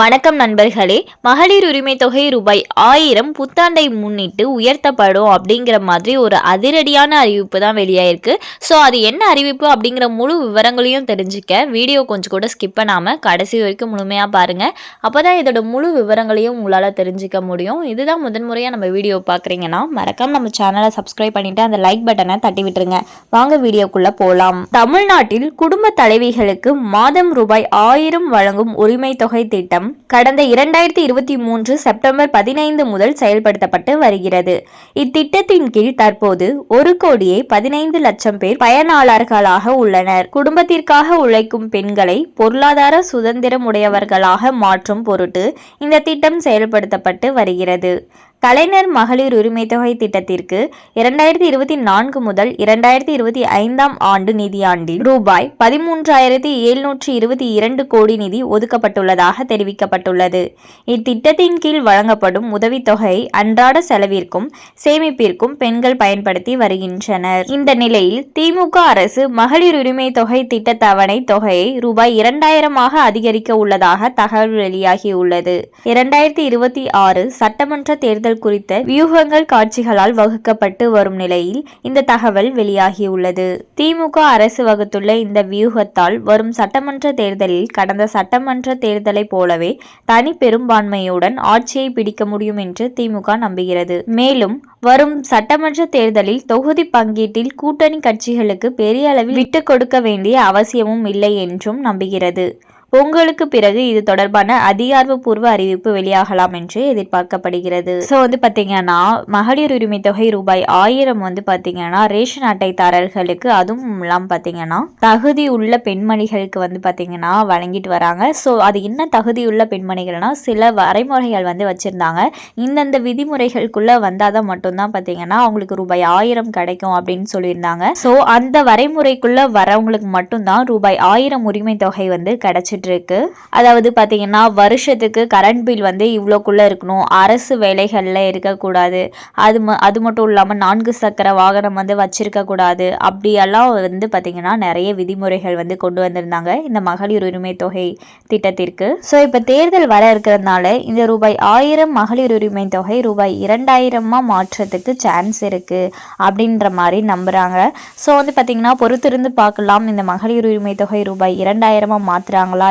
வணக்கம் நண்பர்களே. மகளிர் உரிமை தொகை ரூபாய் ஆயிரம் புத்தாண்டை முன்னிட்டு உயர்த்தப்படும் அப்படிங்கிற மாதிரி ஒரு அதிரடியான அறிவிப்பு தான் வெளியாயிருக்கு. ஸோ அது என்ன அறிவிப்பு அப்படிங்கிற முழு விவரங்களையும் தெரிஞ்சுக்க வீடியோ கொஞ்சம் கூட ஸ்கிப் பண்ணாமல் கடைசி வரைக்கும் முழுமையாக பாருங்கள் அப்போ தான் இதோட முழு விவரங்களையும் உங்களால் தெரிஞ்சுக்க முடியும். இதுதான் முதன்முறையாக நம்ம வீடியோ பார்க்குறீங்கன்னா மறக்காம நம்ம சேனலை சப்ஸ்கிரைப் பண்ணிவிட்டு அந்த லைக் பட்டனை தட்டி விட்டுருங்க. வாங்க வீடியோக்குள்ளே போகலாம் தமிழ்நாட்டில் குடும்ப தலைவிகளுக்கு மாதம் ரூபாய் ஆயிரம் வழங்கும் உரிமை தொகை திட்டம் கடந்த இரண்டாயிரத்தி இருபத்தி மூன்று செப்டம்பர் பதினைந்து முதல் செயல்படுத்தப்பட்டு வருகிறது. இத்திட்டத்தின் கீழ் தற்போது ஒரு கோடியே பதினைந்து லட்சம் பேர் பயனாளர்களாக உள்ளனர். குடும்பத்திற்காக உழைக்கும் பெண்களை பொருளாதார சுதந்திரமுடையவர்களாக மாற்றும் பொருட்டு இந்த திட்டம் செயல்படுத்தப்பட்டு வருகிறது. கலைஞர் மகளிர் உரிமை தொகை திட்டத்திற்கு இரண்டாயிரத்தி இருபத்தி நான்கு முதல் இரண்டாயிரத்தி இருபத்தி ஐந்தாம் ஆண்டு நிதியாண்டில் ரூபாய் பதிமூன்றாயிரத்தி எழுநூற்றி இருபத்தி இரண்டு கோடி நிதி ஒதுக்கப்பட்டுள்ளதாக தெரிவிக்கப்பட்டுள்ளது. இத்திட்டத்தின் கீழ் வழங்கப்படும் உதவித்தொகையை அன்றாட செலவிற்கும் சேமிப்பிற்கும் பெண்கள் பயன்படுத்தி வருகின்றனர். இந்த நிலையில் திமுக அரசு மகளிர் உரிமை தொகை திட்ட தவணை தொகையை ரூபாய் இரண்டாயிரமாக அதிகரிக்க உள்ளதாக தகவல் வெளியாகியுள்ளது. இரண்டாயிரத்தி இருபத்தி ஆறு சட்டமன்ற தேர்தல் குறித்த வியூகங்கள் காட்சிகளால் வகுக்கப்பட்டு வரும் நிலையில் இந்த தகவல் வெளியாகியுள்ளது. திமுக அரசு வகுத்துள்ள இந்த வியூகத்தால் வரும் சட்டமன்ற தேர்தலில் கடந்த சட்டமன்ற தேர்தலை போலவே தனி பெரும்பான்மையுடன் ஆட்சியை பிடிக்க முடியும் என்று திமுக நம்புகிறது. மேலும் வரும் சட்டமன்ற தேர்தலில் தொகுதி பங்கீட்டில் கூட்டணி கட்சிகளுக்கு பெரிய அளவில் விட்டுக் கொடுக்க வேண்டிய அவசியமும் இல்லை என்றும் நம்புகிறது. பொங்கலுக்கு பிறகு இது தொடர்பான அதிகாரப்பூர்வ அறிவிப்பு வெளியாகலாம் என்று எதிர்பார்க்கப்படுகிறது. ஸோ வந்து பார்த்தீங்கன்னா மகளிர் உரிமை தொகை ரூபாய் ஆயிரம் வந்து பார்த்தீங்கன்னா ரேஷன் அட்டைதாரர்களுக்கு அதுவும் எல்லாம் பார்த்தீங்கன்னா தகுதி உள்ள பெண்மணிகளுக்கு வந்து பார்த்தீங்கன்னா வழங்கிட்டு வராங்க. ஸோ அது என்ன தகுதி உள்ள பெண்மணிகள்னா சில வரைமுறைகள் வந்து வச்சுருந்தாங்க. இந்தந்த விதிமுறைகளுக்குள்ளே வந்தால் தான் மட்டும்தான் பார்த்தீங்கன்னா அவங்களுக்கு ரூபாய் ஆயிரம் கிடைக்கும் அப்படின்னு சொல்லியிருந்தாங்க. ஸோ அந்த வரைமுறைக்குள்ளே வரவங்களுக்கு மட்டும்தான் ரூபாய் ஆயிரம் உரிமை தொகை வந்து கிடைச்சிட்டு இருக்கு. அதாவது பார்த்தீங்கன்னா வருஷத்துக்கு கரண்ட் பில் வந்து இவ்வளோக்குள்ளே இருக்கணும். அரசு வேலைகளில் இருக்கக்கூடாது. அது ம அது மட்டும் இல்லாமல் நான்கு சக்கர வாகனம் வந்து வச்சுருக்கக்கூடாது. அப்படியெல்லாம் வந்து பார்த்திங்கன்னா நிறைய விதிமுறைகள் வந்து கொண்டு வந்திருந்தாங்க. இந்த மகளிர் உரிமை தொகை திட்டத்திற்கு. ஸோ இப்போ தேர்தல் வர இருக்கிறதுனால இந்த ரூபாய் ஆயிரம் மகளிர் உரிமை தொகை ரூபாய் இரண்டாயிரமாக மாற்றத்துக்கு சான்ஸ் இருக்குது அப்படின்ற மாதிரி நம்புகிறாங்க ஸோ வந்து பார்த்திங்கன்னா பொறுத்திருந்து பார்க்கலாம். இந்த மகளிர் உரிமை தொகை ரூபாய் இரண்டாயிரமாக மாற்றுறாங்களா